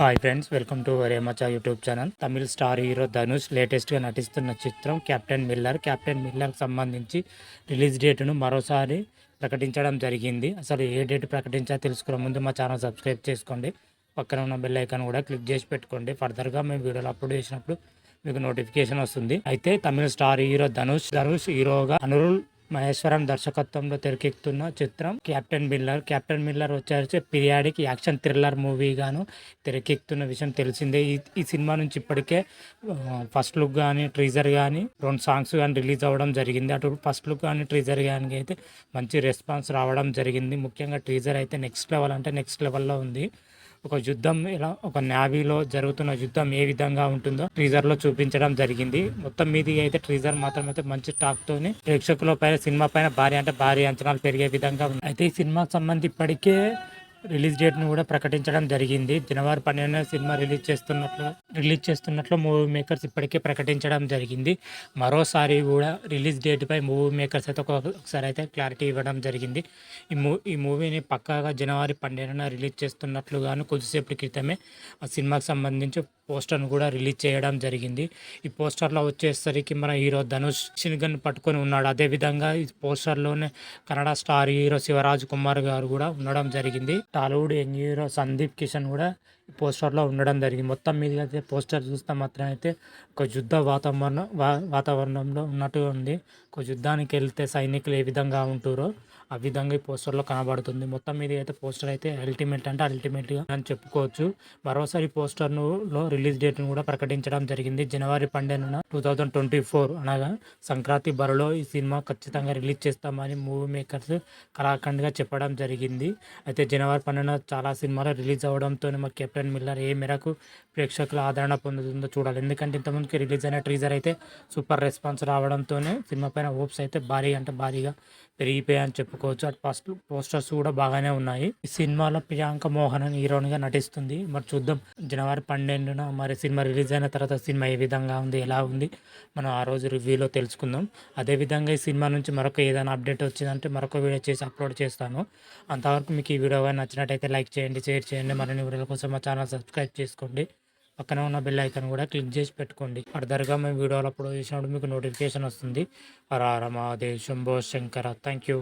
Hi friends welcome to రేమచా YouTube channel Tamil star hero Dhanush లేటెస్ట్గా నటిస్తున్న చిత్రం Captain Miller Captain Miller సంబంధించి release డేట్ను మరోసారి ప్రకటించడం జరిగింది. అసలు ఏ డేట్ ప్రకటించా తెలుసుకునే ముందు మా ఛానల్ సబ్స్క్రైబ్ చేసుకోండి. పక్కన ఉన్న బెల్ ఐకాన్ కూడా క్లిక్ చేసి పెట్టుకోండి. ఫర్దర్గా మేము వీడియోలు అప్లోడ్ చేసినప్పుడు మీకు నోటిఫికేషన్ వస్తుంది. అయితే తమిళ స్టార్ హీరో ధనుష్ ధనుష్ హీరోగా అనురుల్ మహేశ్వరం దర్శకత్వంలో తెరకెక్కుతున్న చిత్రం. కెప్టెన్ మిల్లర్ కెప్టెన్ మిల్లర్ వచ్చేసి పీరియాడిక్ యాక్షన్ థ్రిల్లర్ మూవీగాను తెరకెక్కుతున్న విషయం తెలిసిందే. ఈ ఈ సినిమా నుంచి ఇప్పటికే ఫస్ట్ లుక్ కానీ ట్రీజర్ కానీ రెండు సాంగ్స్ కానీ రిలీజ్ అవ్వడం జరిగింది. అటు ఫస్ట్ లుక్ కానీ ట్రీజర్ కానీ అయితే మంచి రెస్పాన్స్ రావడం జరిగింది. ముఖ్యంగా ట్రీజర్ అయితే నెక్స్ట్ లెవెల్ అంటే నెక్స్ట్ లెవెల్లో ఉంది. ఒక యుద్ధం ఇలా ఒక నావీలో జరుగుతున్న యుద్ధం ఏ విధంగా ఉంటుందో ట్రీజర్లో చూపించడం జరిగింది. మొత్తం మీది అయితే ట్రీజర్ మాత్రం అయితే మంచి టాక్ తోని ప్రేక్షకుల పైన సినిమా పైన భారీ అంటే భారీ అంచనాలు పెరిగే విధంగా ఉంది అయితే ఈ సినిమాకి సంబంధించి ఇప్పటికే రిలీజ్ డేట్ను కూడా ప్రకటించడం జరిగింది. జనవరి పన్నెండున సినిమా రిలీజ్ చేస్తున్నట్లు రిలీజ్ చేస్తున్నట్లు మూవీ మేకర్స్ ఇప్పటికే ప్రకటించడం జరిగింది. మరోసారి కూడా రిలీజ్ డేట్ పై మూవీ మేకర్స్ అయితే ఒకసారి అయితే క్లారిటీ ఇవ్వడం జరిగింది. ఈ మూ ఈ మూవీని పక్కాగా జనవరి పన్నెండున రిలీజ్ చేస్తున్నట్లుగాను కొద్దిసేపటి క్రితమే ఆ సినిమాకి సంబంధించి పోస్టర్ను కూడా రిలీజ్ చేయడం జరిగింది. ఈ పోస్టర్లో వచ్చేసరికి మన హీరో ధనుష్ గన్ పట్టుకొని ఉన్నాడు. అదేవిధంగా ఈ పోస్టర్లోనే కన్నడ స్టార్ హీరో శివరాజ్ కుమార్ గారు కూడా ఉండడం జరిగింది. టాలీవుడ్ హీరో సందీప్ కిషన్ కూడా పోస్టర్లో ఉండడం జరిగింది. మొత్తం మీద అయితే పోస్టర్ చూస్తే మాత్రం అయితే ఒక యుద్ధ వాతావరణం వా వాతావరణంలో ఉన్నట్టుగా ఉంది. ఒక యుద్ధానికి వెళ్తే సైనికులు ఏ విధంగా ఉంటారో ఆ విధంగా ఈ పోస్టర్లో కనబడుతుంది. మొత్తం మీద అయితే పోస్టర్ అయితే అల్టిమేట్ అంటే అల్టిమేట్గా అని చెప్పుకోవచ్చు. మరోసారి పోస్టర్ను లో రిలీజ్ డేట్ను కూడా ప్రకటించడం జరిగింది. జనవరి పన్నెండున టూ థౌజండ్ ట్వంటీ ఫోర్ అనగా సంక్రాంతి బరిలో ఈ సినిమా ఖచ్చితంగా రిలీజ్ చేస్తామని మూవీ మేకర్స్ కళాఖండ్గా చెప్పడం జరిగింది. అయితే జనవరి పన్నెండున చాలా సినిమాలు రిలీజ్ అవ్వడంతో మా కెప్టెన్ మిల్లర్ ఏ మేరకు ప్రేక్షకుల ఆదరణ పొందుతుందో చూడాలి. ఎందుకంటే ఇంతకుముందుకి రిలీజ్ అయిన ట్రీజర్ అయితే సూపర్ రెస్పాన్స్ రావడంతోనే సినిమా పైన హోప్స్ అయితే భారీ అంటే భారీగా పెరిగిపోయాయని చెప్పు చెప్పుకోవచ్చు అటు ఫస్ట్ పోస్టర్స్ కూడా బాగానే ఉన్నాయి. ఈ సినిమాలో ప్రియాంక మోహన్ అని గా నటిస్తుంది. మరి చూద్దాం. జనవరి పన్నెండున మరి సినిమా రిలీజ్ అయిన తర్వాత సినిమా ఏ విధంగా ఉంది ఎలా ఉంది మనం ఆ రోజు రివ్యూలో తెలుసుకుందాం. అదేవిధంగా ఈ సినిమా నుంచి మరొక ఏదైనా అప్డేట్ వచ్చిందంటే మరొక వీడియో చేసి అప్లోడ్ చేస్తాను. అంతవరకు మీకు ఈ వీడియో నచ్చినట్టయితే లైక్ చేయండి షేర్ చేయండి. మరిన్ని వీడియోల కోసం మా ఛానల్ సబ్స్క్రైబ్ చేసుకోండి. పక్కన ఉన్న బెల్ ఐకాన్ కూడా క్లిక్ చేసి పెట్టుకోండి. ఫర్దర్గా మేము వీడియోలు అప్లోడ్ చేసినప్పుడు మీకు నోటిఫికేషన్ వస్తుంది. రారమా హర శంకర. Thank you